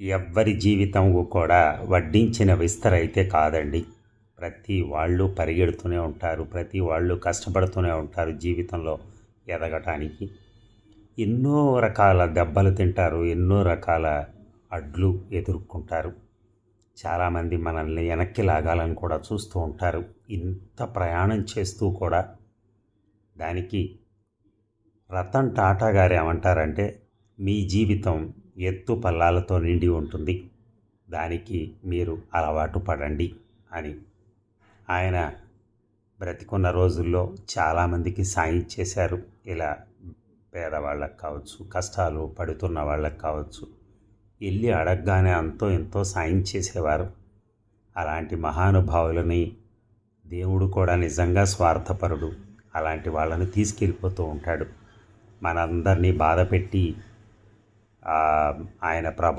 ఎవ్వరి జీవితం కూడా వడ్డించిన విస్తరైతే కాదండి. ప్రతి వాళ్ళు పరిగెడుతూనే ఉంటారు ప్రతి వాళ్ళు కష్టపడుతూనే ఉంటారు జీవితంలో ఎదగటానికి. ఎన్నో రకాల దెబ్బలు తింటారు ఎన్నో రకాల అడ్లు ఎదుర్కొంటారు. చాలామంది మనల్ని వెనక్కి లాగాలని కూడా చూస్తూ ఉంటారు. ఇంత ప్రయాణం చేస్తూ కూడా దానికి రతన్ టాటా గారు ఏమంటారంటే మీ జీవితం ఎత్తు పల్లాలతో నిండి ఉంటుంది. దానికి మీరు అలవాటు పడండి అని. ఆయన బ్రతికున్న రోజుల్లో చాలామందికి సాయం చేశారు. ఇలా పేదవాళ్ళకి కావచ్చు కష్టాలు పడుతున్న వాళ్ళకి కావచ్చు. వెళ్ళి అడగగానే అంతో ఎంతో సాయం చేసేవారు. అలాంటి మహానుభావులని దేవుడు కూడా నిజంగా స్వార్థపరుడు. అలాంటి వాళ్ళని తీసుకెళ్ళిపోతూ ఉంటాడు. మనందరినీ బాధపెట్టి ఆయన ప్రభా